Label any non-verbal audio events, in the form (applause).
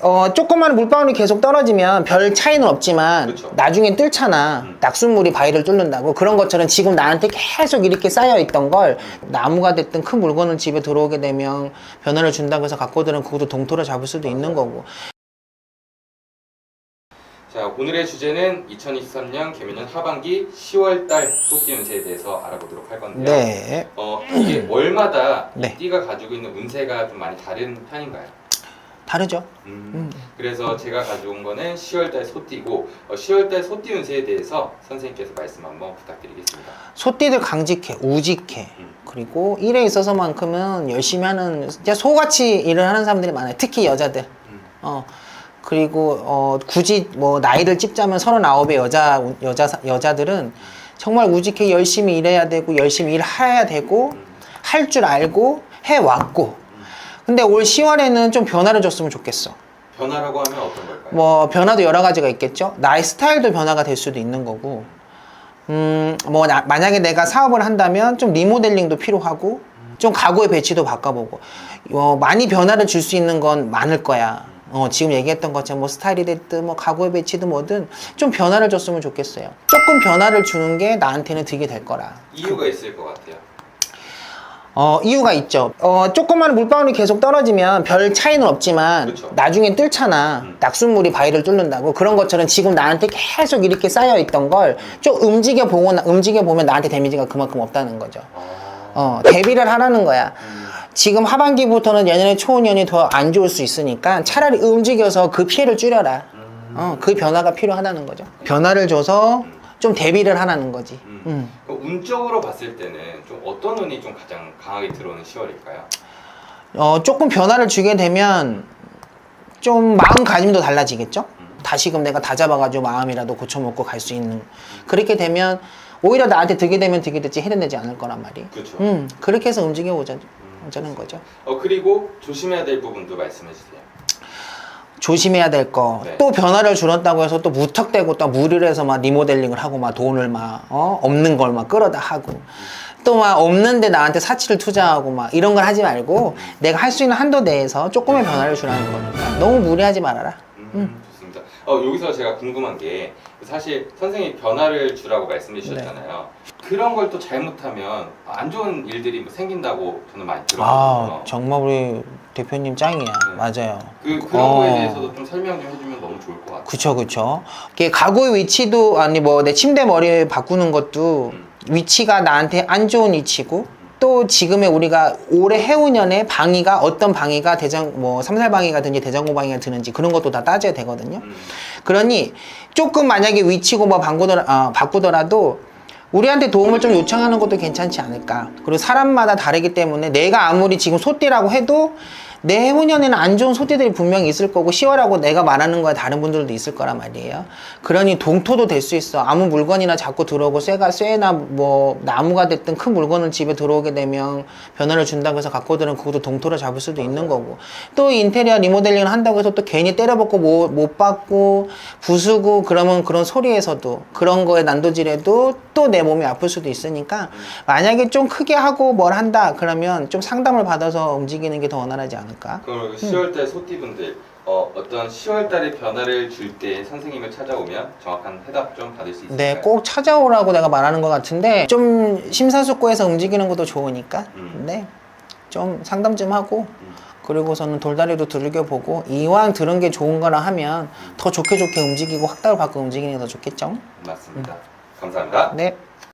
어, 조그만 물방울이 계속 떨어지면 별 차이는 없지만 그쵸. 나중엔 뜰잖아. 음. 낙순물이 바위를 뚫는다고. 그런 것처럼 지금 나한테 계속 이렇게 쌓여 있던 걸 나무가 됐든 큰 물건을 집에 들어오게 되면 변화를 준다고 해서 갖고 들은 그것도 동토로 잡을 수도 있는 거고. 자, 오늘의 주제는 2023년 개미년 하반기 10월달 소띠 운세에 대해서 알아보도록 할 건데요. 네. 어, 이게 (clears throat) 월마다 네. 이 띠가 가지고 있는 운세가 좀 많이 다른 편인가요? 다르죠. 음, 음. 그래서 제가 가져온 거는 10월달 소띠고 어, 10월달 소띠 운세에 대해서 선생님께서 말씀 한번 부탁드리겠습니다. 소띠들 강직해, 우직해. 음. 그리고 일에 있어서만큼은 열심히 하는, 진짜 소같이 일을 하는 사람들이 많아요. 특히 여자들. 음. 어. 그리고 어 굳이 뭐 나이를 찝자면 서른아홉의 여자 여자 여자들은 정말 우직해 열심히 일해야 되고 열심히 일해야 되고 음. 할줄 알고 해 왔고 근데 올 10월에는 좀 변화를 줬으면 좋겠어. 변화라고 하면 어떤 걸까요? 뭐 변화도 여러 가지가 있겠죠. 나의 스타일도 변화가 될 수도 있는 거고. 음, 뭐 나- 만약에 내가 사업을 한다면 좀 리모델링도 필요하고 좀 가구의 배치도 바꿔보고 어, 많이 변화를 줄 수 있는 건 많을 거야. 어, 지금 얘기했던 것처럼 뭐 스타일이 됐든 뭐 가구의 배치든 뭐든 좀 변화를 줬으면 좋겠어요. 조금 변화를 주는 게 나한테는 득이 될 거라. 이유가 있을 것 같아요. 어, 이유가 있죠. 어, 조그만 물방울이 계속 떨어지면 별 차이는 없지만 그쵸. 나중엔 뜰잖아. 음. 낙순물이 바위를 뚫는다고. 그런 것처럼 지금 나한테 계속 이렇게 쌓여 있던 걸 좀 움직여 보고 나- 움직여 보면 나한테 데미지가 그만큼 없다는 거죠. 아, 어, 대비를 하라는 거야. 음, 지금 하반기부터는 내년에 초년이 더 안 좋을 수 있으니까 차라리 움직여서 그 피해를 줄여라. 음, 어, 그 변화가 필요하다는 거죠. 변화를 줘서 좀 대비를 하라는 거지. 음. 음. 운적으로 봤을 때는 좀 어떤 운이 좀 가장 강하게 들어오는 10월일까요? 어, 조금 변화를 주게 되면 좀 마음가짐도 달라지겠죠? 다시금 내가 다 잡아가지고 마음이라도 고쳐먹고 갈 수 있는. 그렇게 되면 오히려 나한테 득이 되면 득이 됐지 해련되지 않을 거란 말이에요. 그렇죠. 음, 그렇게 해서 움직여 오자, 오자는 거죠. 어 그리고 조심해야 될 부분도 말씀해 주세요. 조심해야 될 거. 네. 또 변화를 줄었다고 해서 또 무턱대고 또 무리를 해서 막 리모델링을 하고 막 돈을 막, 어? 없는 걸 막 끌어다 하고. 또막 없는데 나한테 사치를 투자하고 막 이런 걸 하지 말고 내가 할 수 있는 한도 내에서 조금의 변화를 주라는 거니까 너무 무리하지 말아라. 음, 좋습니다. 어 여기서 제가 궁금한 게 사실 선생님이 변화를 주라고 말씀해 주셨잖아요. 그런 걸 또 잘못하면 안 좋은 일들이 뭐 생긴다고 저는 많이 들었거든요. 아, 정말 우리 대표님 짱이야. 네. 맞아요. 그 그런 어. 거에 대해서도 좀 설명 좀 해주면 너무 좋을 것 같아요. 그쵸, 그쵸. 이게 가구의 위치도, 아니, 뭐, 내 침대 머리 바꾸는 것도 음. 위치가 나한테 안 좋은 위치고, 또 지금의 우리가 올해 해운년에 방위가 어떤 방위가 대장, 뭐, 삼살 방위가 든지 대장고 방위가 드는지 그런 것도 다 따져야 되거든요. 음, 그러니 조금 만약에 위치고 뭐 바꾸더라, 아, 바꾸더라도 우리한테 도움을 좀 요청하는 것도 괜찮지 않을까. 그리고 사람마다 다르기 때문에 내가 아무리 지금 소띠라고 해도 내 해운년에는 안 좋은 소띠들이 분명히 있을 거고 10월하고 내가 말하는 거에 다른 분들도 있을 거란 말이에요. 그러니 동토도 될 수 있어. 아무 물건이나 자꾸 들어오고 쇠가 쇠나 뭐 나무가 됐든 큰 물건을 집에 들어오게 되면 변화를 준다고 해서 갖고 들은 그것도 동토로 잡을 수도 있는 거고 또 인테리어 리모델링을 한다고 해서 또 괜히 때려박고 못, 못 받고 부수고 그러면 그런 소리에서도 그런 거에 난도질에도 또 내 몸이 아플 수도 있으니까 만약에 좀 크게 하고 뭘 한다 그러면 좀 상담을 받아서 움직이는 게 더 원활하지 않을까 그럼 10월달 소띠분들 어, 어떤 10월달에 변화를 줄 때 선생님을 찾아오면 정확한 해답 좀 받을 수 있을까요? 네, 꼭 찾아오라고 내가 말하는 것 같은데 좀 심사숙고해서 움직이는 것도 좋으니까 음. 네, 좀 상담 좀 하고 그리고서는 돌다리도 두들겨 보고 이왕 들은 게 좋은 거라 하면 더 좋게 좋게 움직이고 확답을 받고 움직이는 게 더 좋겠죠? 맞습니다. 감사합니다. 네.